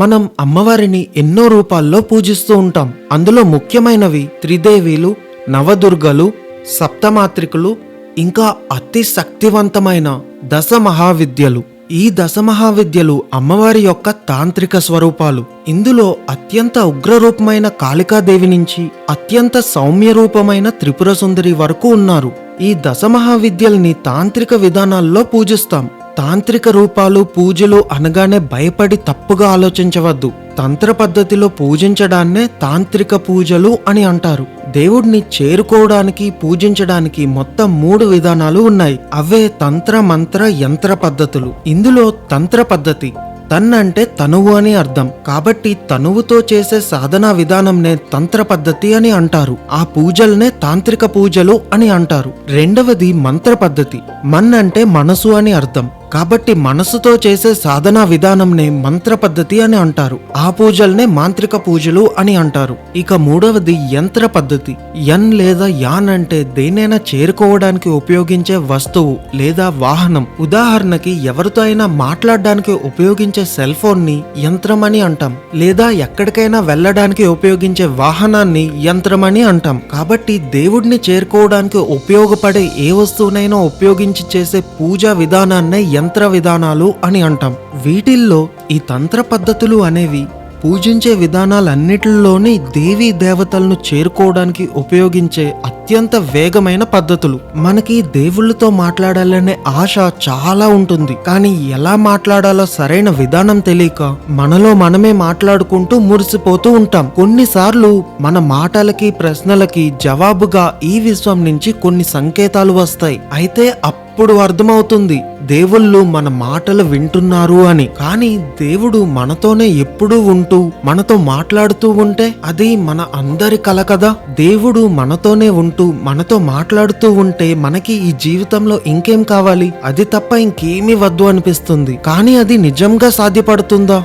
మనం అమ్మవారిని ఎన్నో రూపాల్లో పూజిస్తూ ఉంటాం. అందులో ముఖ్యమైనవి త్రిదేవీలు నవదుర్గలు సప్తమాత్రికులు ఇంకా అతి శక్తివంతమైన దశ మహావిద్యలు ఈ దశ మహావిద్యలు అమ్మవారి యొక్క తాంత్రిక స్వరూపాలు. ఇందులో అత్యంత ఉగ్రరూపమైన కాళికాదేవి నుంచి అత్యంత సౌమ్య రూపమైన త్రిపుర సుందరి వరకు ఉన్నారు. ఈ దశ మహావిద్యల్ని తాంత్రిక విధానాల్లో పూజిస్తాం. తాంత్రిక రూపాలు పూజలు అనగానే భయపడి తప్పుగా ఆలోచించవద్దు. తంత్ర పద్ధతిలో పూజించడాన్నే తాంత్రిక పూజలు అని అంటారు. దేవుడిని చేరుకోవడానికి పూజించడానికి మొత్తం మూడు విధానాలు ఉన్నాయి. అవే తంత్ర మంత్ర యంత్ర పద్ధతులు. ఇందులో తంత్ర పద్ధతి తన్ అంటే తనువు అని అర్థం. కాబట్టి తనువుతో చేసే సాధనా విధానంనే తంత్ర పద్ధతి అని అంటారు. ఆ పూజల్నే తాంత్రిక పూజలు అని అంటారు. రెండవది మంత్ర పద్ధతి మన్ అంటే మనసు అని అర్థం. కాబట్టి మనసుతో చేసే సాధనా విధానంనే మంత్ర పద్ధతి అని అంటారు. ఆ పూజల్నే మాంత్రిక పూజలు అని అంటారు. ఇక మూడవది యంత్ర పద్ధతి. యన్ లేదా యాన్ అంటే దేనైనా చేరుకోవడానికి ఉపయోగించే వస్తువు లేదా వాహనం. ఉదాహరణకి ఎవరితో అయినా మాట్లాడడానికి ఉపయోగించే సెల్ ఫోన్ని యంత్రం అని అంటాం. లేదా ఎక్కడికైనా వెళ్ళడానికి ఉపయోగించే వాహనాన్ని యంత్రం అని అంటాం. కాబట్టి దేవుడిని చేరుకోవడానికి ఉపయోగపడే ఏ వస్తువునైనా ఉపయోగించి చేసే పూజా విధానాన్నే యంత్ర విధానాలు అని అంటాం. వీటిల్లో ఈ తంత్ర పద్ధతులు అనేవి పూజించే విధానాలన్నిటిలోని దేవీ దేవతలను చేరుకోవడానికి ఉపయోగించే అత్యంత వేగమైన పద్ధతులు. మనకి దేవుళ్ళతో మాట్లాడాలనే ఆశ చాలా ఉంటుంది. కానీ ఎలా మాట్లాడాలో సరైన విధానం తెలియక మనలో మనమే మాట్లాడుకుంటూ మురిసిపోతూ ఉంటాం. కొన్నిసార్లు మన మాటలకి ప్రశ్నలకి జవాబుగా ఈ విశ్వం నుంచి కొన్ని సంకేతాలు వస్తాయి. అయితే అప్పుడు అర్థమవుతుంది దేవుళ్ళు మన మాటలు వింటున్నారు అని. కానీ దేవుడు మనతోనే ఎప్పుడూ ఉంటూ మనతో మాట్లాడుతూ ఉంటే అది మన అందరి కల కదా. దేవుడు మనతోనే ఉంటూ మనతో మాట్లాడుతూ ఉంటే మనకి ఈ జీవితంలో ఇంకేం కావాలి? అది తప్ప ఇంకేమీ వద్దు అనిపిస్తుంది. కానీ అది నిజంగా సాధ్యపడుతుందా?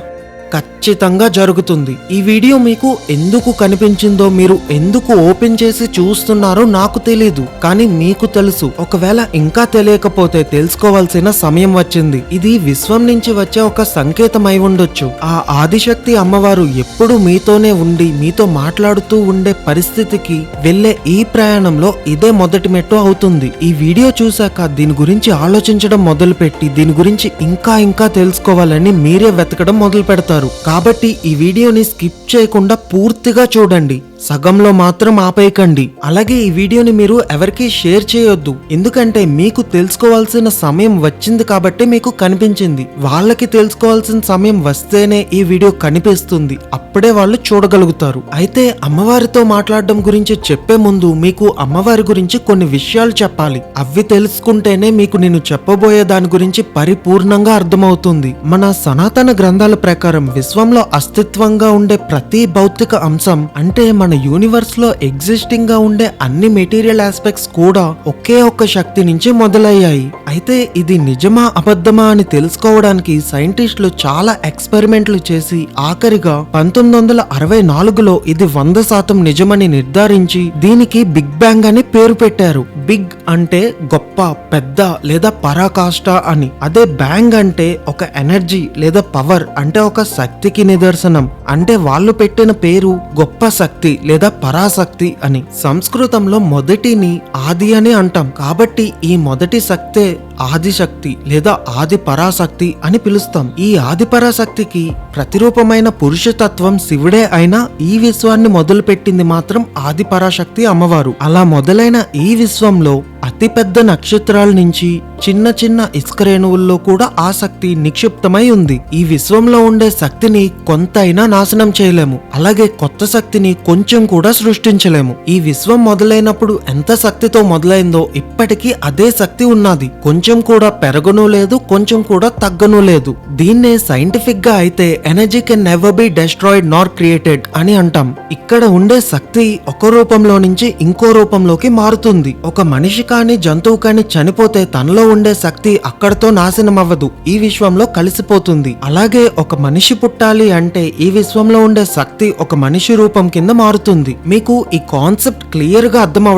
ఖచ్చితంగా జరుగుతుంది. ఈ వీడియో మీకు ఎందుకు కనిపించిందో మీరు ఎందుకు ఓపెన్ చేసి చూస్తున్నారో నాకు తెలీదు. కానీ మీకు తెలుసు ఒకవేళ ఇంకా తెలియకపోతే తెలుసుకోవాల్సిన సమయం వచ్చింది. ఇది విశ్వం నుంచి వచ్చే ఒక సంకేతం అయి ఉండొచ్చు. ఆ ఆదిశక్తి అమ్మవారు ఎప్పుడు మీతోనే ఉండి మీతో మాట్లాడుతూ ఉండే పరిస్థితికి వెళ్ళే ఈ ప్రయాణంలో ఇదే మొదటి మెట్టు అవుతుంది. ఈ వీడియో చూశాక దీని గురించి ఆలోచించడం మొదలుపెట్టి దీని గురించి ఇంకా ఇంకా తెలుసుకోవాలని మీరే వెతకడం మొదలు పెడతారు కాబట్టి ఈ వీడియోని స్కిప్ చేయకుండా పూర్తిగా చూడండి. సగంలో మాత్రం ఆపేయకండి. అలాగే ఈ వీడియోని మీరు ఎవరికి షేర్ చేయొద్దు. ఎందుకంటే మీకు తెలుసుకోవాల్సిన సమయం వచ్చింది కాబట్టి మీకు కనిపించింది. వాళ్ళకి తెలుసుకోవాల్సిన సమయం వస్తేనే ఈ వీడియో కనిపిస్తుంది. అప్పుడే వాళ్ళు చూడగలుగుతారు. అయితే అమ్మవారితో మాట్లాడడం గురించి చెప్పే ముందు మీకు అమ్మవారి గురించి కొన్ని విషయాలు చెప్పాలి. అవి తెలుసుకుంటేనే మీకు నేను చెప్పబోయే దాని గురించి పరిపూర్ణంగా అర్థమవుతుంది. మన సనాతన గ్రంథాల ప్రకారం విశ్వంలో అస్తిత్వంగా ఉండే ప్రతి భౌతిక అంశం అంటే మన యూనివర్స్లో ఎగ్జిస్టింగ్గా ఉండే అన్ని మెటీరియల్ ఆస్పెక్ట్స్ కూడా ఒకే ఒక్క శక్తి నుంచి మొదలయ్యాయి. అయితే ఇది నిజమా అబద్ధమా అని తెలుసుకోవడానికి సైంటిస్టులు చాలా ఎక్స్పెరిమెంట్లు చేసి ఆఖరిగా పంతొమ్మిది వందల అరవై నాలుగులో ఇది వంద శాతం నిజమని నిర్ధారించి దీనికి బిగ్ బ్యాంగ్ అని పేరు పెట్టారు. బిగ్ అంటే గొప్ప పెద్ద లేదా పరాకాష్ట అని. అదే బ్యాంగ్ అంటే ఒక ఎనర్జీ లేదా పవర్ అంటే ఒక శక్తికి నిదర్శనం. అంటే వాళ్ళు పెట్టిన పేరు గొప్ప శక్తి లేదా పరాశక్తి అని. సంస్కృతంలో మొదటిని ఆది అని అంటాం. కాబట్టి ఈ మొదటి శక్తే ఆదిశక్తి లేదా ఆది పరాశక్తి అని పిలుస్తాం. ఈ ఆది పరాశక్తికి ప్రతిరూపమైన పురుషతత్వం శివుడే అయినా ఈ విశ్వాన్ని మొదలుపెట్టింది మాత్రం ఆది పరాశక్తి అమ్మవారు. అలా మొదలైన ఈ విశ్వంలో అతిపెద్ద నక్షత్రాల నుంచి చిన్న చిన్న ఇసుక రేణువుల్లో కూడా ఆ శక్తి నిక్షిప్తమై ఉంది. ఈ విశ్వంలో ఉండే శక్తిని కొంతైనా నాశనం చేయలేము. అలాగే కొత్త శక్తిని కొంచెం కూడా సృష్టించలేము. ఈ విశ్వం మొదలైనప్పుడు ఎంత శక్తితో మొదలైందో ఇప్పటికీ అదే శక్తి ఉన్నది. కొంచెం కూడా పెరగను లేదు కొంచెం కూడా తగ్గను లేదు. దీన్నే సైంటిఫిక్గా అయితే energy can never be destroyed nor created అని అంటాం. ఇక్కడ ఉండే శక్తి ఒక రూపంలో నుంచి ఇంకో రూపంలోకి మారుతుంది. ఒక మనిషి కానీ జంతువు కానీ చనిపోతే తనలో ఉండే శక్తి అక్కడతో నాశనం అవ్వదు ఈ విశ్వంలో కలిసిపోతుంది. అలాగే ఒక మనిషి పుట్టాలి అంటే ఈ విశ్వంలో ఉండే శక్తి ఒక మనిషి రూపం కింద మారుతుంది. మీకు ఈ కాన్సెప్ట్ క్లియర్గా అర్థం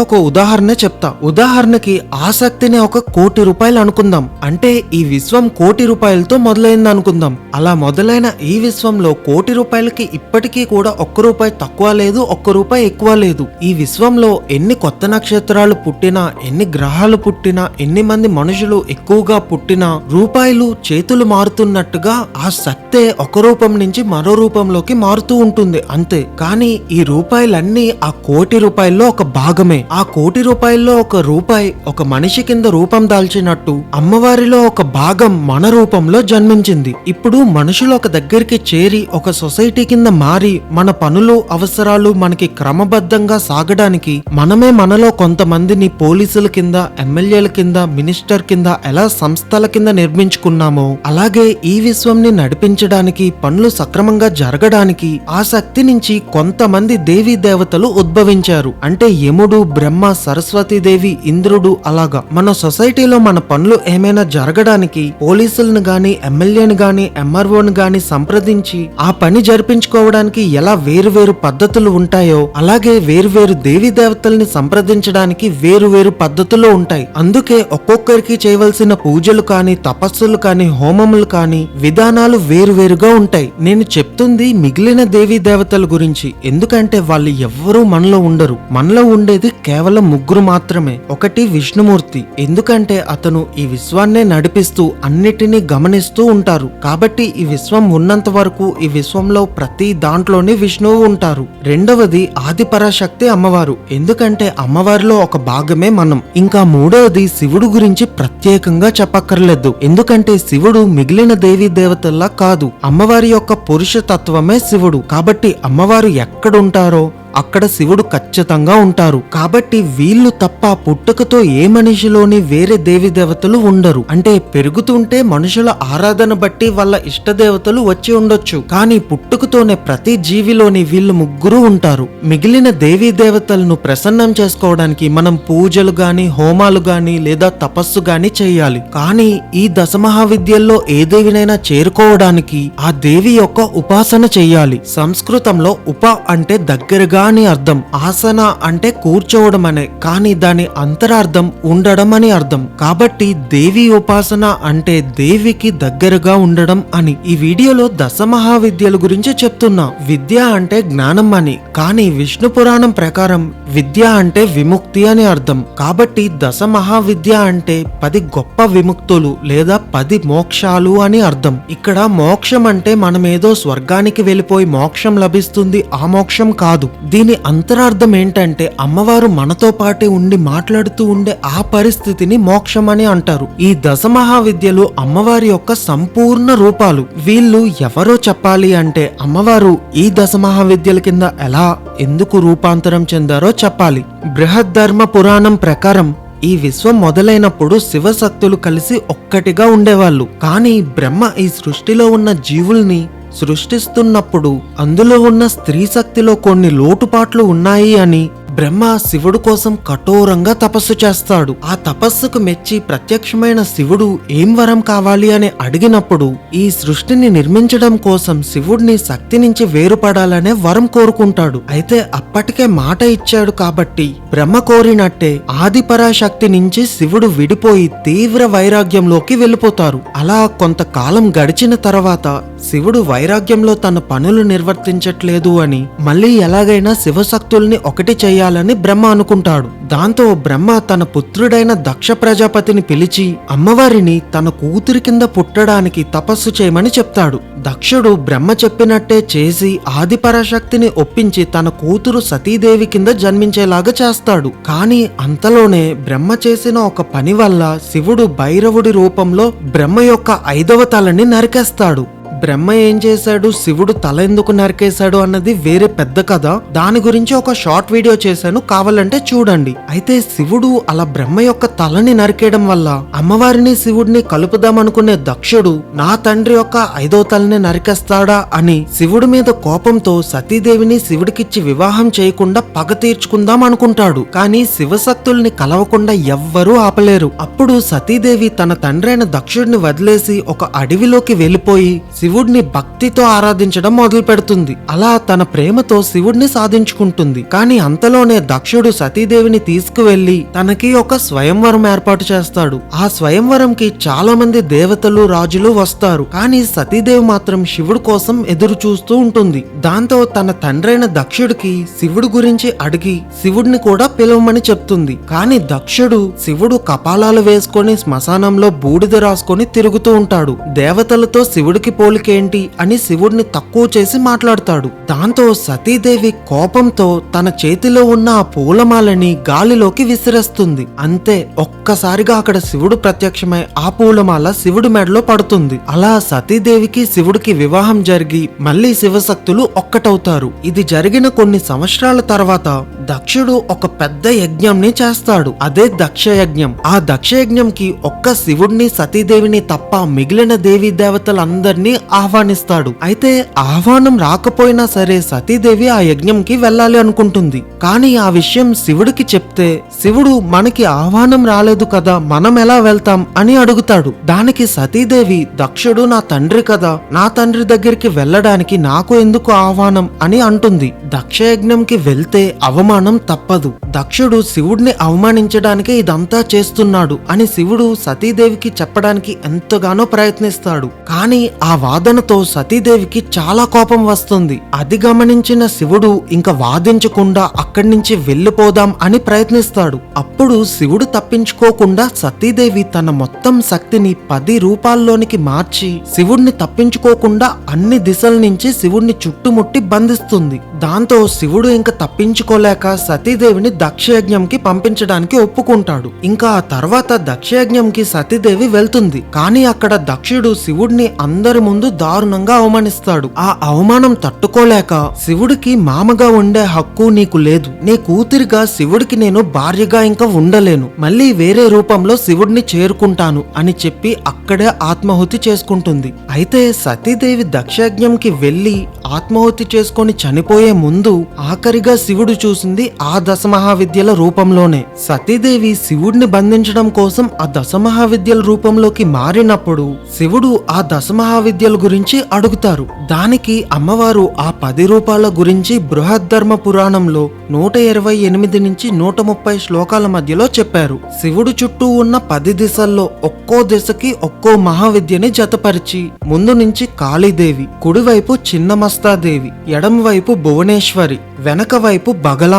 ఒక ఉదాహరణ చెప్తా. ఉదాహరణకి ఆ శక్తిని ఒక కోటి కోటి రూపాయలు అనుకుందాం. అంటే ఈ విశ్వం కోటి రూపాయలతో మొదలైంది అనుకుందాం. అలా మొదలైన ఈ విశ్వంలో కోటి రూపాయలకి ఇప్పటికీ కూడా ఒక్క రూపాయి తక్కువ లేదు ఒక్క రూపాయి ఎక్కువ లేదు. ఈ విశ్వంలో ఎన్ని కొత్త నక్షత్రాలు పుట్టినా ఎన్ని గ్రహాలు పుట్టినా ఎన్ని మంది మనుషులు ఎక్కువగా పుట్టినా రూపాయలు చేతులు మారుతున్నట్టుగా ఆ శక్తే ఒక రూపం నుంచి మరో రూపంలోకి మారుతూ ఉంటుంది అంతే. కానీ ఈ రూపాయలన్నీ ఆ కోటి రూపాయల్లో ఒక భాగమే. ఆ కోటి రూపాయల్లో ఒక రూపాయి ఒక మనిషి కింద రూపం దాల్చినట్టు అమ్మవారిలో ఒక భాగం మన రూపంలో జన్మించింది. ఇప్పుడు మనుషులు ఒక దగ్గరికి చేరి ఒక సొసైటీ కింద మారి మన పనులు అవసరాలు మనకి క్రమబద్ధంగా సాగడానికి మనమే మనలో కొంతమందిని పోలీసుల కింద ఎమ్మెల్యేల కింద మినిస్టర్ కింద ఎలా సంస్థల కింద నిర్మించుకున్నామో అలాగే ఈ విశ్వంని నడిపించడానికి పనులు సక్రమంగా జరగడానికి ఆ శక్తి నుంచి కొంతమంది దేవీ దేవతలు ఉద్భవించారు. అంటే యముడు బ్రహ్మ సరస్వతీ దేవి ఇంద్రుడు అలాగా. మన సొసైటీలో మన పనులు ఏమైనా జరగడానికి పోలీసులను గాని ఎమ్మెల్యేని గాని ఎంఆర్ఓని గాని సంప్రదించి ఆ పని జరిపించుకోవడానికి ఎలా వేరు వేరు పద్ధతులు ఉంటాయో అలాగే వేరు వేరు దేవీ దేవతల్ని సంప్రదించడానికి వేరు వేరు పద్ధతులు ఉంటాయి. అందుకే ఒక్కొక్కరికి చేయవలసిన పూజలు కానీ తపస్సులు కానీ హోమములు కానీ విధానాలు వేరు వేరుగా ఉంటాయి. నేను చెప్తుంది మిగిలిన దేవీ దేవతల గురించి. ఎందుకంటే వాళ్ళు ఎవ్వరూ మనలో ఉండరు. మనలో ఉండేది కేవలం ముగ్గురు మాత్రమే. ఒకటి విష్ణుమూర్తి. ఎందుకంటే అతను ఈ విశ్వాన్నే నడిపిస్తూ అన్నిటినీ గమనిస్తూ ఉంటారు. కాబట్టి ఈ విశ్వం ఉన్నంత వరకు ఈ విశ్వంలో ప్రతి దాంట్లోనే విష్ణువు ఉంటారు. రెండవది ఆదిపరాశక్తి అమ్మవారు. ఎందుకంటే అమ్మవారిలో ఒక భాగమే మనం. ఇంకా మూడవది శివుడు గురించి ప్రత్యేకంగా చెప్పక్కర్లేదు. ఎందుకంటే శివుడు మిగిలిన దేవీ దేవతల్లా కాదు. అమ్మవారి యొక్క పురుష తత్వమే శివుడు. కాబట్టి అమ్మవారు ఎక్కడుంటారో అక్కడ శివుడు ఖచ్చితంగా ఉంటారు. కాబట్టి వీళ్ళు తప్ప పుట్టుకతో ఏ మనిషిలోని వేరే దేవి దేవతలు ఉండరు. అంటే పెరుగుతుంటే మనుషుల ఆరాధన బట్టి వాళ్ళ ఇష్ట దేవతలు వచ్చి ఉండొచ్చు. కానీ పుట్టుకతోనే ప్రతి జీవిలోని వీళ్ళు ముగ్గురు ఉంటారు. మిగిలిన దేవీ దేవతలను ప్రసన్నం చేసుకోవడానికి మనం పూజలు గాని హోమాలు గాని లేదా తపస్సు గాని చేయాలి. కానీ ఈ దశమహావిద్యల్లో ఏ దేవినైనా చేరుకోవడానికి ఆ దేవి యొక్క ఉపాసన చేయాలి. సంస్కృతంలో ఉప అంటే దగ్గరగా అని అర్థం ఆసన అంటే కూర్చోవడం అనే కానీ దాని అంతరార్థం ఉండడం అని అర్థం. కాబట్టి దేవి ఉపాసన అంటే దేవికి దగ్గరగా ఉండడం అని. ఈ వీడియోలో దశ మహావిద్యల గురించి చెప్తున్నా. విద్య అంటే జ్ఞానం అని కానీ విష్ణు పురాణం ప్రకారం విద్య అంటే విముక్తి అని అర్థం. కాబట్టి దశ మహావిద్య అంటే పది గొప్ప విముక్తులు లేదా పది మోక్షాలు అని అర్థం. ఇక్కడ మోక్షం అంటే మనమేదో స్వర్గానికి వెళ్ళిపోయి మోక్షం లభిస్తుంది ఆ మోక్షం కాదు. దీని అంతరార్థం ఏంటంటే అమ్మవారు మనతో పాటే ఉండి మాట్లాడుతూ ఉండే ఆ పరిస్థితిని మోక్షం అని అంటారు. ఈ దశ మహావిద్యలు అమ్మవారి యొక్క సంపూర్ణ రూపాలు. వీళ్ళు ఎవరో చెప్పాలి అంటే అమ్మవారు ఈ దశ మహావిద్యల కింద ఎలా ఎందుకు రూపాంతరం చెందారో చెప్పాలి. బృహద్ధర్మ పురాణం ప్రకారం ఈ విశ్వం మొదలైనప్పుడు శివశక్తులు కలిసి ఒక్కటిగా ఉండేవాళ్ళు. కానీ బ్రహ్మ ఈ సృష్టిలో ఉన్న జీవుల్ని సృష్టిస్తున్నప్పుడు అందులో ఉన్న స్త్రీ శక్తిలో కొన్ని లోటుపాట్లు ఉన్నాయి అని బ్రహ్మ శివుడు కోసం కఠోరంగా తపస్సు చేస్తాడు. ఆ తపస్సుకు మెచ్చి ప్రత్యక్షమైన శివుడు ఏం వరం కావాలి అని అడిగినప్పుడు ఈ సృష్టిని నిర్మించడం కోసం శివుడిని శక్తి నుంచి వేరుపడాలనే వరం కోరుకుంటాడు. అయితే అప్పటికే మాట ఇచ్చాడు కాబట్టి బ్రహ్మ కోరినట్టే ఆదిపరాశక్తి నుంచి శివుడు విడిపోయి తీవ్ర వైరాగ్యంలోకి వెళ్ళిపోతారు. అలా కొంతకాలం గడిచిన తర్వాత శివుడు వైరాగ్యంలో తన పనులు నిర్వర్తించట్లేదు అని మళ్ళీ ఎలాగైనా శివశక్తుల్ని ఒకటి చేయాలని బ్రహ్మ అనుకుంటాడు. దాంతో బ్రహ్మ తన పుత్రుడైన దక్ష ప్రజాపతిని పిలిచి అమ్మవారిని తన కూతురి కింద పుట్టడానికి తపస్సు చేయమని చెప్తాడు. దక్షుడు బ్రహ్మ చెప్పినట్టే చేసి ఆదిపరాశక్తిని ఒప్పించి తన కూతురు సతీదేవి కింద జన్మించేలాగా చేస్తాడు. కానీ అంతలోనే బ్రహ్మ చేసిన ఒక పని వల్ల శివుడు భైరవుడి రూపంలో బ్రహ్మ యొక్క ఐదవ తలని నరికేస్తాడు. బ్రహ్మ ఏం చేశాడు? శివుడు తల ఎందుకు నరికేశాడు అన్నది వేరే పెద్ద కథ. దాని గురించి ఒక షార్ట్ వీడియో చేశాను కావాలంటే చూడండి. అయితే శివుడు అలా బ్రహ్మ యొక్క తలని నరికేయడం వల్ల అమ్మవారిని శివుడిని కలుపుదామనుకునే దక్షుడు నా తండ్రి యొక్క ఐదో తలని నరికేస్తాడా అని శివుడి మీద కోపంతో సతీదేవిని శివుడికిచ్చి వివాహం చేయకుండా పగ తీర్చుకుందాం అనుకుంటాడు కానీ శివశక్తుల్ని కలవకుండా ఎవ్వరూ ఆపలేరు. అప్పుడు సతీదేవి తన తండ్రైన దక్షుడిని వదిలేసి ఒక అడవిలోకి వెళ్ళిపోయి శివుడిని భక్తితో ఆరాధించడం మొదలు పెడుతుంది అలా తన ప్రేమతో శివుడిని సాధించుకుంటుంది. కానీ అంతలోనే దక్షుడు సతీదేవిని తీసుకువెళ్ళి తనకి ఒక స్వయం స్వయంవరం ఏర్పాటు చేస్తాడు. ఆ స్వయంవరంకి చాలా మంది దేవతలు రాజులు వస్తారు. కానీ సతీదేవి మాత్రం శివుడు కోసం ఎదురు చూస్తూ ఉంటుంది. దాంతో తన తండ్రైన దక్షుడికి శివుడు గురించి అడిగి శివుడిని కూడా పిలవమని చెప్తుంది. కానీ దక్షుడు శివుడు కపాలాలు వేసుకొని శ్మశానంలో బూడిద రాసుకొని తిరుగుతూ ఉంటాడు. దేవతలతో శివుడికి పోలికేంటి అని శివుడిని తక్కువ చేసి మాట్లాడతాడు. దాంతో సతీదేవి కోపంతో తన చేతిలో ఉన్న ఆ పూలమాలని గాలిలోకి విసిరేస్తుంది. అంతే ఒక్కసారిగా అక్కడ శివుడు ప్రత్యక్షమై ఆ పూలమాల శివుడి మెడలో పడుతుంది. అలా సతీదేవికి శివుడికి వివాహం జరిగి మళ్ళీ శివశక్తులు ఒక్కటవుతారు. ఇది జరిగిన కొన్ని సంవత్సరాల తర్వాత దక్షుడు ఒక పెద్ద యజ్ఞంని చేస్తాడు. అదే దక్ష యజ్ఞం ఆ దక్ష యజ్ఞంకి ఒక్క శివుడిని సతీదేవిని తప్ప మిగిలిన దేవీ దేవతలందరినీ ఆహ్వానిస్తాడు. అయితే ఆహ్వానం రాకపోయినా సరే సతీదేవి ఆ యజ్ఞంకి వెళ్ళాలి అనుకుంటుంది. కానీ ఆ విషయం శివుడికి చెప్తే శివుడు మనకి ఆహ్వానం రాలేదు కదా మనం ఎలా వెళ్తాం? అని అడుగుతాడు. దానికి సతీదేవి దక్షుడు నా తండ్రి కదా నా తండ్రి దగ్గరికి వెళ్ళడానికి నాకు ఎందుకు ఆహ్వానం? అని అంటుంది. దక్ష యజ్ఞంకి వెళ్తే అవమానం తప్పదు. దక్షుడు శివుడిని అవమానించడానికి ఇదంతా చేస్తున్నాడు అని శివుడు సతీదేవికి చెప్పడానికి ఎంతగానో ప్రయత్నిస్తాడు. కానీ ఆ వాదనతో సతీదేవికి చాలా కోపం వస్తుంది. అది గమనించిన శివుడు ఇంకా వాదించకుండా అక్కడి నుంచి వెళ్ళిపోదాం అని ప్రయత్నిస్తాడు. అప్పుడు శివుడు తప్పించుకోకుండా సతీదేవి తన మొత్తం శక్తిని పది రూపాల్లోనికి మార్చి శివుడిని తప్పించుకోకుండా అన్ని దిశల నుంచి శివుడిని చుట్టుముట్టి బంధిస్తుంది. దాంతో శివుడు ఇంకా తప్పించుకోలేక సతీదేవిని దక్షయజ్ఞంకి పంపించడానికి ఒప్పుకుంటాడు. ఇంకా ఆ తర్వాత దక్షయజ్ఞంకి సతీదేవి వెళ్తుంది. కానీ అక్కడ దక్షుడు శివుడిని అందరి ముందు దారుణంగా అవమానిస్తాడు. ఆ అవమానం తట్టుకోలేక శివుడికి మామగా ఉండే హక్కు నీకు లేదు. నీ కూతురిగా శివుడికి నేను భార్యగా ఇంకా ఉండలేను. మళ్ళీ వేరే రూపంలో శివుడిని చేరుకుంటాను అని చెప్పి అక్కడే ఆత్మాహుతి చేసుకుంటుంది. అయితే సతీదేవి దక్షయజ్ఞంకి వెళ్ళి ఆత్మాహుతి చేసుకొని చనిపోయే ముందు ఆఖరిగా శివుడు చూసింది ఆ దశమహావిద్యల రూపంలోనే. సతీదేవి శివుడిని బంధించడం కోసం ఆ దశ మహావిద్యల రూపంలోకి మారినప్పుడు శివుడు ఆ దశ మహావిద్యల గురించి అడుగుతారు. దానికి అమ్మవారు ఆ పది రూపాల గురించి బృహద్ధర్మ పురాణంలో నూట ఇరవై ఎనిమిది నుంచి నూట ముప్పై శ్లోకాల మధ్యలో చెప్పారు. శివుడు చుట్టూ ఉన్న పది దిశల్లో ఒక్కో దిశకి ఒక్కో మహావిద్యని జతపరిచి ముందు నుంచి కాళీదేవి కుడివైపు చిన్నమస్తాదేవి ఎడమవైపు భువనేశ్వరి వెనక వైపు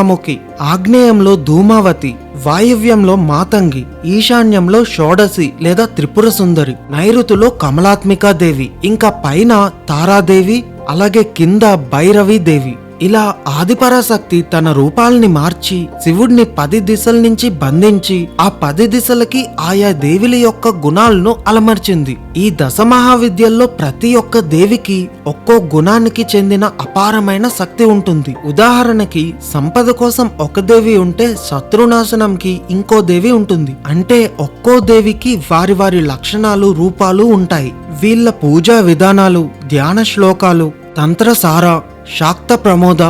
బగలాముఖి ఆగ్నేయంలో ధూమావతి వాయువ్యంలో మాతంగి ఈశాన్యంలో షోడసి లేదా త్రిపుర సుందరి నైరుతిలో కమలాత్మికాదేవి ఇంకా పైన తారాదేవి అలాగే కింద భైరవి దేవి. ఇలా ఆదిపరాశక్తి తన రూపాల్ని మార్చి శివుడిని పది దిశల నుంచి బంధించి ఆ పది దిశలకి ఆయా దేవిల యొక్క గుణాలను అలమర్చింది. ఈ దశ మహావిద్యల్లో ప్రతి ఒక్క దేవికి ఒక్కో గుణానికి చెందిన అపారమైన శక్తి ఉంటుంది. ఉదాహరణకి సంపద కోసం ఒక దేవి ఉంటే శత్రునాశనంకి ఇంకో దేవి ఉంటుంది. అంటే ఒక్కో దేవికి వారి వారి లక్షణాలు రూపాలు ఉంటాయి. వీళ్ళ పూజా విధానాలు ధ్యాన శ్లోకాలు తంత్రసార శాక్త ప్రమోద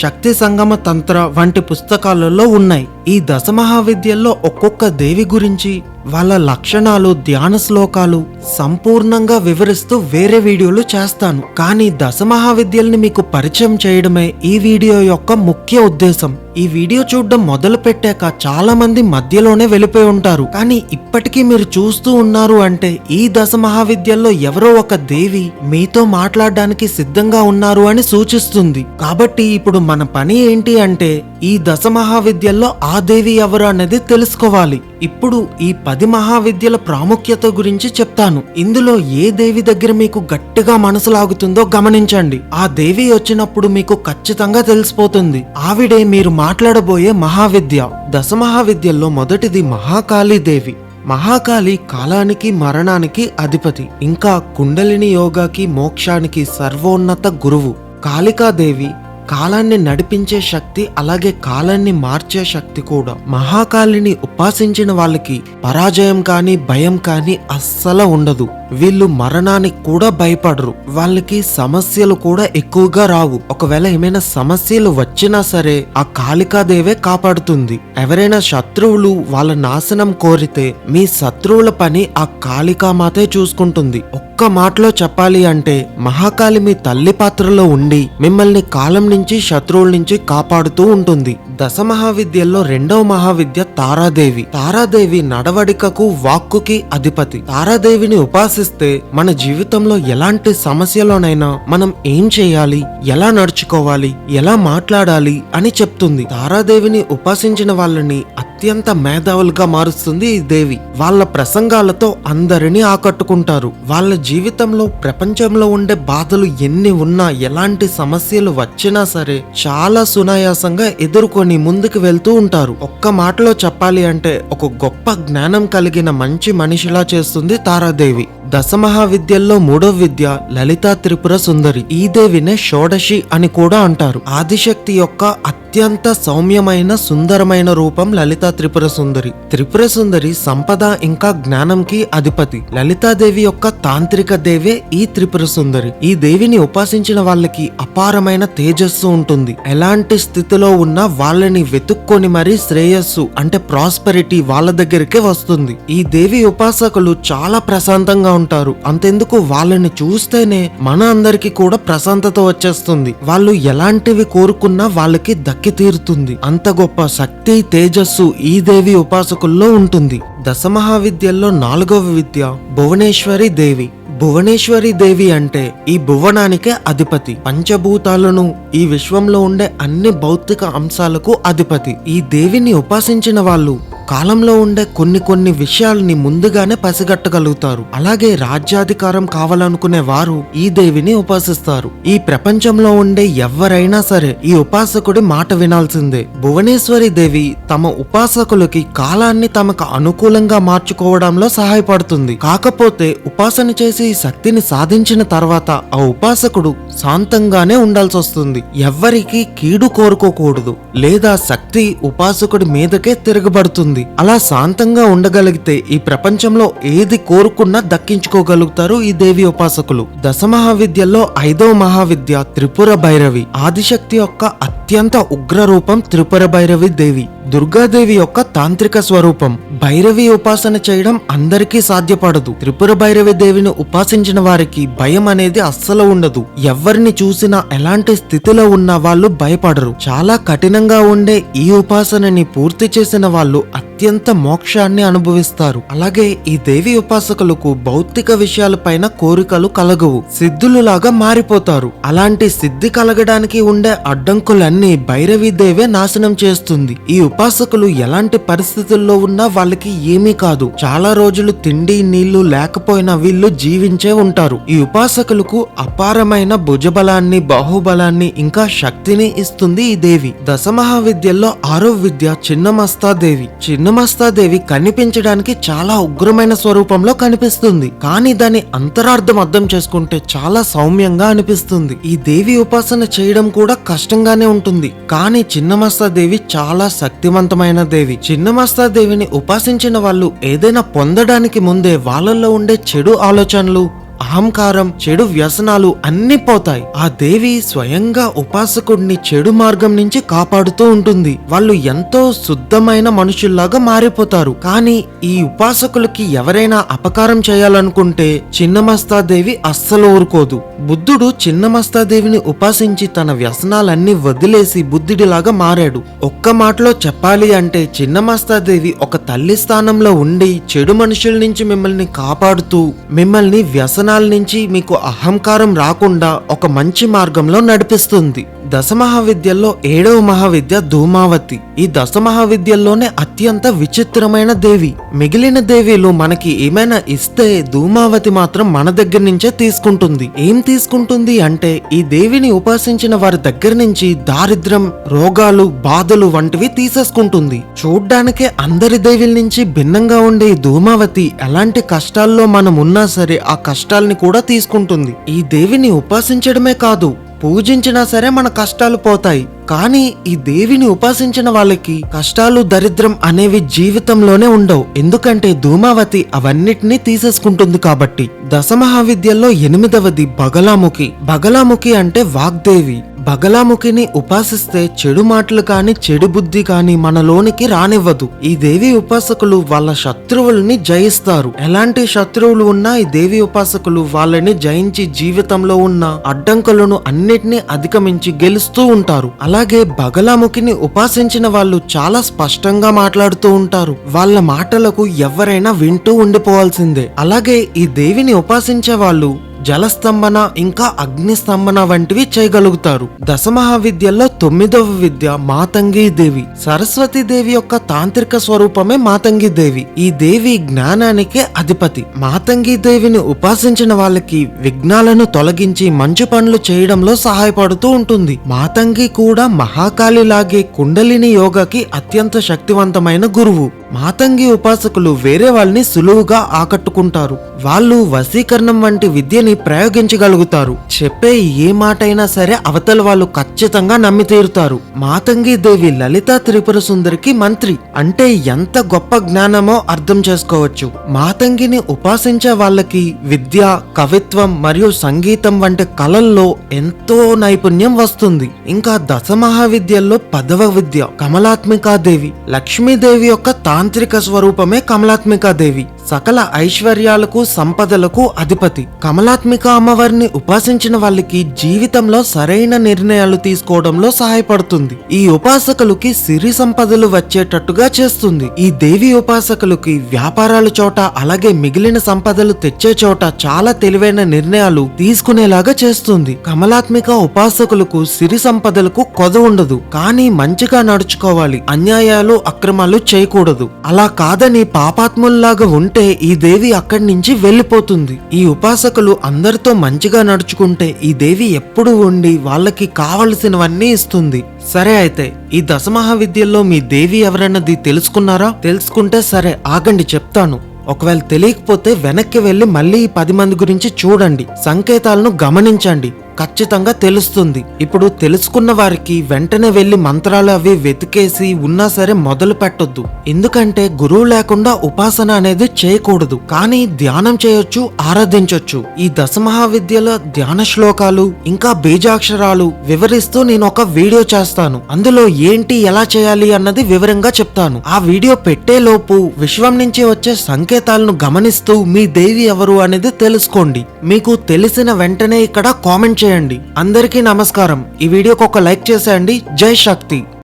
శక్తి సంగమ తంత్ర వంటి పుస్తకాలలో ఉన్నాయి. ఈ దశమహావిద్యల్లో ఒక్కొక్క దేవి గురించి వాళ్ళ లక్షణాలు ధ్యాన శ్లోకాలు సంపూర్ణంగా వివరిస్తూ వేరే వీడియోలు చేస్తాను. కానీ దశమహావిద్యల్ని మీకు పరిచయం చేయడమే ఈ వీడియో యొక్క ముఖ్య ఉద్దేశం. ఈ వీడియో చూడడం మొదలు పెట్టాక చాలా మంది మధ్యలోనే వెళ్ళిపోయి ఉంటారు. కానీ ఇప్పటికీ మీరు చూస్తూ ఉన్నారు అంటే ఈ దశ మహావిద్యల్లో ఎవరో ఒక దేవి మీతో మాట్లాడడానికి సిద్ధంగా ఉన్నారు అని సూచిస్తుంది. కాబట్టి ఇప్పుడు మన పని ఏంటి అంటే ఈ దశ మహావిద్యల్లో ఆ దేవి ఎవరు అనేది తెలుసుకోవాలి. ఇప్పుడు ఈ పది మహావిద్యల ప్రాముఖ్యత గురించి చెప్తాను. ఇందులో ఏ దేవి దగ్గర మీకు గట్టిగా మనసు లాగుతుందో గమనించండి. ఆ దేవి వచ్చినప్పుడు మీకు ఖచ్చితంగా తెలిసిపోతుంది. ఆవిడే మీరు మాట్లాడబోయే మహావిద్య. దశ మహావిద్యల్లో మొదటిది మహాకాళీ దేవి. మహాకాళి కాలానికి మరణానికి అధిపతి. ఇంకా కుండలిని యోగాకి మోక్షానికి సర్వోన్నత గురువు. కాళికాదేవి కాలాన్ని నడిపించే శక్తి అలాగే కాలాన్ని మార్చే శక్తి కూడా. మహాకాళిని ఉపాసించిన వాళ్ళకి పరాజయం కానీ భయం కానీ అస్సలు ఉండదు. వీళ్ళు మరణానికి కూడా భయపడరు. వాళ్ళకి సమస్యలు కూడా ఎక్కువగా రావు. ఒకవేళ ఏమైనా సమస్యలు వచ్చినా సరే ఆ కాళికాదేవే కాపాడుతుంది. ఎవరైనా శత్రువులు వాళ్ళ నాశనం కోరితే మీ శత్రువుల పని ఆ కాళికామాతే చూసుకుంటుంది. ఒక్క మాటలో చెప్పాలి అంటే మహాకాళి మీ తల్లి పాత్రలో ఉండి మిమ్మల్ని కాలం నుంచి శత్రువుల నుంచి కాపాడుతూ ఉంటుంది. దశ మహావిద్యల్లో రెండవ మహావిద్య తారాదేవి. తారాదేవి నడవడికకు వాక్కుకి అధిపతి. తారాదేవిని ఆశిస్తే మన జీవితంలో ఎలాంటి సమస్యలోనైనా మనం ఏం చేయాలి ఎలా నడుచుకోవాలి ఎలా మాట్లాడాలి అని చెప్తుంది. తారాదేవిని ఉపాసించిన వాళ్ళని అత్యంత మేధావులుగా మారుస్తుంది ఈ దేవి. వాళ్ళ ప్రసంగాలతో అందరినీ ఆకట్టుకుంటారు. వాళ్ళ జీవితంలో ప్రపంచంలో ఉండే బాధలు ఎన్ని ఉన్నా ఎలాంటి సమస్యలు వచ్చినా సరే చాలా సునాయాసంగా ఎదుర్కొని ముందుకు వెళ్తూ ఉంటారు. ఒక్క మాటలో చెప్పాలి అంటే ఒక గొప్ప జ్ఞానం కలిగిన మంచి మనిషిలా చేస్తుంది తారాదేవి. దశమహావిద్యల్లో మూడో విద్య లలితా త్రిపుర సుందరి. ఈ దేవినే షోడశి అని కూడా అంటారు. ఆదిశక్తి యొక్క అత్యంత సౌమ్యమైన సుందరమైన రూపం లలితా త్రిపుర సుందరి. త్రిపుర సుందరి సంపద ఇంకా జ్ఞానంకి అధిపతి. లలితాదేవి యొక్క తాంత్రిక దేవే ఈ త్రిపుర సుందరి. ఈ దేవిని ఉపాసించిన వాళ్ళకి అపారమైన తేజస్సు ఉంటుంది. ఎలాంటి స్థితిలో ఉన్నా వాళ్ళని వెతుక్కొని మరీ శ్రేయస్సు అంటే ప్రాస్పెరిటీ వాళ్ళ దగ్గరికే వస్తుంది. ఈ దేవి ఉపాసకులు చాలా ప్రశాంతంగా ఉంటారు. అంతెందుకు? వాళ్ళని చూస్తేనే మన అందరికి కూడా ప్రశాంతత వచ్చేస్తుంది. వాళ్ళు ఎలాంటివి కోరుకున్నా వాళ్ళకి దక్కి తీరుతుంది. అంత గొప్ప శక్తి తేజస్సు ఈ దేవి ఉపాసకుల్లో ఉంటుంది. దశమహావిద్యల్లో నాలుగవ విద్య భువనేశ్వరి దేవి. భువనేశ్వరి దేవి అంటే ఈ భువనానికే అధిపతి. పంచభూతాలను ఈ విశ్వంలో ఉండే అన్ని భౌతిక అంశాలకు అధిపతి. ఈ దేవిని ఉపాసించిన వాళ్ళు కాలంలో ఉండే కొన్ని కొన్ని విషయాల్ని ముందుగానే పసిగట్టగలుగుతారు. అలాగే రాజ్యాధికారం కావాలనుకునే వారు ఈ దేవిని ఉపాసిస్తారు. ఈ ప్రపంచంలో ఉండే ఎవరైనా సరే ఈ ఉపాసకుడి మాట వినాల్సిందే. భువనేశ్వరి దేవి తమ ఉపాసకులకి కాలాన్ని తమకు అనుకూలంగా మార్చుకోవడంలో సహాయపడుతుంది. కాకపోతే ఉపాసన చేసి ఈ శక్తిని సాధించిన తర్వాత ఆ ఉపాసకుడు శాంతంగానే ఉండాల్సి వస్తుంది ఎవ్వరికి కీడు కోరుకోకూడదు. లేదా శక్తి ఉపాసకుడి మీదకే తిరగబడుతుంది. అలా శాంతంగా ఉండగలిగితే ఈ ప్రపంచంలో ఏది కోరుకున్నా దక్కించుకోగలుగుతారు ఈ దేవి ఉపాసకులు. దశ మహావిద్యల్లో ఐదవ మహావిద్య త్రిపుర భైరవి. ఆదిశక్తి యొక్క అత్యంత ఉగ్ర రూపం త్రిపుర భైరవి దేవి. దుర్గాదేవి యొక్క తాంత్రిక స్వరూపం. భైరవి ఉపాసన చేయడం అందరికీ సాధ్యపడదు. త్రిపుర భైరవి దేవిని ఉపాసించిన వారికి భయం అనేది అస్సలు ఉండదు. ఎవరిని చూసినా ఎలాంటి స్థితిలో ఉన్న వాళ్ళు భయపడరు. చాలా కఠినంగా ఉండే ఈ ఉపాసనని పూర్తి చేసిన వాళ్ళు అత్యంత మోక్షాన్ని అనుభవిస్తారు. అలాగే ఈ దేవి ఉపాసకులకు భౌతిక విషయాలపైన కోరికలు కలగవు. సిద్ధులులాగా మారిపోతారు. అలాంటి సిద్ధి కలగడానికి ఉండే అడ్డంకులన్నీ భైరవి దేవే నాశనం చేస్తుంది. ఈ ఉపాసకులు ఎలాంటి పరిస్థితుల్లో ఉన్నా వాళ్ళకి ఏమీ కాదు. చాలా రోజులు తిండి నీళ్ళు లేకపోయినా వీళ్ళు జీవించే ఉంటారు. ఈ ఉపాసకులకు అపారమైన భుజబలాన్ని బాహుబలాన్ని ఇంకా శక్తిని ఇస్తుంది ఈ దేవి. దశమహావిద్యల్లో ఆరో విద్య చిన్నమస్తాదేవి. చిన్నమస్తాదేవి కనిపించడానికి చాలా ఉగ్రమైన స్వరూపంలో కనిపిస్తుంది. కానీ దాని అంతరార్థం అర్థం చేసుకుంటే చాలా సౌమ్యంగా అనిపిస్తుంది. ఈ దేవి ఉపాసన చేయడం కూడా కష్టంగానే ఉంటుంది. కానీ చిన్నమస్తాదేవి చాలా శక్తివంతమైన దేవి. చిన్నమస్తాదేవిని ఉపాసించిన వాళ్ళు ఏదైనా పొందడానికి ముందే వాళ్ళల్లో ఉండే చెడు ఆలోచనలు అహంకారం చెడు వ్యసనాలు అన్ని పోతాయి. ఆ దేవి స్వయంగా ఉపాసకుడిని చెడు మార్గం నుంచి కాపాడుతూ ఉంటుంది. వాళ్ళు ఎంతో శుద్ధమైన మనుషుల్లాగా మారిపోతారు. కానీ ఈ ఉపాసకులకి ఎవరైనా అపకారం చేయాలనుకుంటే చిన్నమస్తాదేవి అస్సలు ఊరుకోదు. బుద్ధుడు చిన్నమస్తాదేవిని ఉపాసించి తన వ్యసనాలన్నీ వదిలేసి బుద్ధుడిలాగా మారాడు. ఒక్క మాటలో చెప్పాలి అంటే చిన్నమస్తాదేవి ఒక తల్లి స్థానంలో ఉండి చెడు మనుషుల నుంచి మిమ్మల్ని కాపాడుతూ మిమ్మల్ని వ్యసన వ్యసనాల నుంచి మీకు అహంకారం రాకుండా ఒక మంచి మార్గంలో నడిపిస్తుంది. దశ మహావిద్యల్లో ఏడవ మహావిద్య ధూమావతి. ఈ దశ మహావిద్యల్లోనే అత్యంత విచిత్రమైన దేవి. మిగిలిన దేవీలు మనకి ఏమైనా ఇస్తే ధూమావతి మాత్రం మన దగ్గర నుంచే తీసుకుంటుంది. ఏం తీసుకుంటుంది అంటే ఈ దేవిని ఉపాసించిన వారి దగ్గర నుంచి దారిద్ర్యం రోగాలు బాధలు వంటివి తీసేసుకుంటుంది. చూడ్డానికే అందరి దేవిల నుంచి భిన్నంగా ఉండే ఈ ధూమావతి ఎలాంటి కష్టాల్లో మనం ఉన్నా సరే ఆ కష్టాలని కూడా తీసుకుంటుంది. ఈ దేవిని ఉపాసించడమే కాదు పూజించినా సరే మన కష్టాలు పోతాయి. కానీ ఈ దేవిని ఉపాసించిన వాళ్ళకి కష్టాలు దరిద్రం అనేవి జీవితంలోనే ఉండవు. ఎందుకంటే ధూమావతి అవన్నిటినీ తీసేసుకుంటుంది కాబట్టి. దశమహావిద్యల్లో ఎనిమిదవది బగలాముఖి. బగలాముఖి అంటే వాగ్దేవి. బగలాముఖిని ఉపాసిస్తే చెడు మాటలు కాని చెడు బుద్ధి కాని మనలోనికి రానివ్వదు. ఈ దేవి ఉపాసకులు వాళ్ళ శత్రువుల్ని జయిస్తారు. ఎలాంటి శత్రువులు ఉన్నా ఈ దేవి ఉపాసకులు వాళ్ళని జయించి జీవితంలో ఉన్న అడ్డంకులను అన్నిటినీ అధిగమించి గెలుస్తూ ఉంటారు. అలా అలాగే బగలాముఖిని ఉపాసించిన వాళ్ళు చాలా స్పష్టంగా మాట్లాడుతూ ఉంటారు. వాళ్ళ మాటలకు ఎవరైనా వింటూ ఉండిపోవాల్సిందే. అలాగే ఈ దేవిని ఉపాసించే వాళ్ళు జలస్తంభన ఇంకా అగ్నిస్తంభన వంటివి చేయగలుగుతారు. దశమహావిద్యల్లో తొమ్మిదవ విద్య మాతంగి దేవి సరస్వతి దేవి యొక్క తాంత్రిక స్వరూపమే మాతంగి దేవి ఈ దేవి జ్ఞానానికే అధిపతి. మాతంగి దేవిని ఉపాసించిన వాళ్ళకి విఘ్నాలను తొలగించి మంచి పనులు చేయడంలో సహాయపడుతూ ఉంటుంది. మాతంగి కూడా మహాకాళి లాగే కుండలిని యోగాకి అత్యంత శక్తివంతమైన గురువు. మాతంగి ఉపాసకులు వేరే వాళ్ళని సులువుగా ఆకట్టుకుంటారు. వాళ్ళు వశీకరణం వంటి విద్యని ప్రయోగించగలుగుతారు. చెప్పే ఏ మాటైనా సరే అవతల వాళ్ళు ఖచ్చితంగా నమ్మి తీరుతారు. మాతంగి దేవి లలిత త్రిపుర సుందరికి మంత్రి. అంటే ఎంత గొప్ప జ్ఞానమో అర్థం చేసుకోవచ్చు. మాతంగిని ఉపాసించే వాళ్ళకి విద్య కవిత్వం మరియు సంగీతం వంటి కళల్లో ఎంతో నైపుణ్యం వస్తుంది. ఇంకా దశ మహావిద్యల్లో పదవ విద్య కమలాత్మికాదేవి లక్ష్మీదేవి యొక్క తాంత్రిక స్వరూపమే కమలాత్మికాదేవి సకల ఐశ్వర్యాలకు సంపదలకు అధిపతి. కమలాత్మిక అమ్మవారిని ఉపాసించిన వాళ్ళకి జీవితంలో సరైన నిర్ణయాలు తీసుకోవడంలో సహాయపడుతుంది. ఈ ఉపాసకులకి సిరి సంపదలు వచ్చేటట్టుగా చేస్తుంది. ఈ దేవి ఉపాసకులకి వ్యాపారాల చోట అలాగే మిగిలిన సంపదలు తెచ్చే చోట చాలా తెలివైన నిర్ణయాలు తీసుకునేలాగా చేస్తుంది. కమలాత్మిక ఉపాసకులకు సిరి సంపదలకు కొద ఉండదు కానీ మంచిగా నడుచుకోవాలి. అన్యాయాలు అక్రమాలు చేయకూడదు. అలా కాదని పాపాత్ముల్లాగా ఉంటే ఈ దేవి అక్కడి నుంచి వెళ్ళిపోతుంది. ఈ ఉపాసకులు అందరితో మంచిగా నడుచుకుంటే ఈ దేవి ఎప్పుడు ఉండి వాళ్ళకి కావలసినవన్నీ ఇస్తుంది. సరే అయితే ఈ దశమహా విద్యల్లో మీ దేవి ఎవరన్నది తెలుసుకున్నారా? తెలుసుకుంటే సరే ఆగండి చెప్తాను. ఒకవేళ తెలియకపోతే వెనక్కి వెళ్ళి మళ్ళీ ఈ పది మంది గురించి చూడండి. సంకేతాలను గమనించండి. ఖచ్చితంగా తెలుస్తుంది. ఇప్పుడు తెలుసుకున్న వారికి వెంటనే వెళ్ళి మంత్రాలు అవి వెతికేసి ఉన్నా సరే మొదలు పెట్టొద్దు. ఎందుకంటే గురువు లేకుండా ఉపాసన అనేది చేయకూడదు. కానీ ధ్యానం చేయొచ్చు ఆరాధించొచ్చు. ఈ దశమహావిద్యల ధ్యాన శ్లోకాలు ఇంకా బీజాక్షరాలు వివరిస్తూ నేను ఒక వీడియో చేస్తాను. అందులో ఏంటి ఎలా చేయాలి అన్నది వివరంగా చెప్తాను. ఆ వీడియో పెట్టే లోపు విశ్వం నుంచి వచ్చే సంకేతాలను గమనిస్తూ మీ దేవి ఎవరు అనేది తెలుసుకోండి. మీకు తెలిసిన వెంటనే ఇక్కడ కామెంట్ చేయండి. అందరికీ నమస్కారం. ఈ వీడియోకి ఒక లైక్ చేసేయండి. జై శక్తి.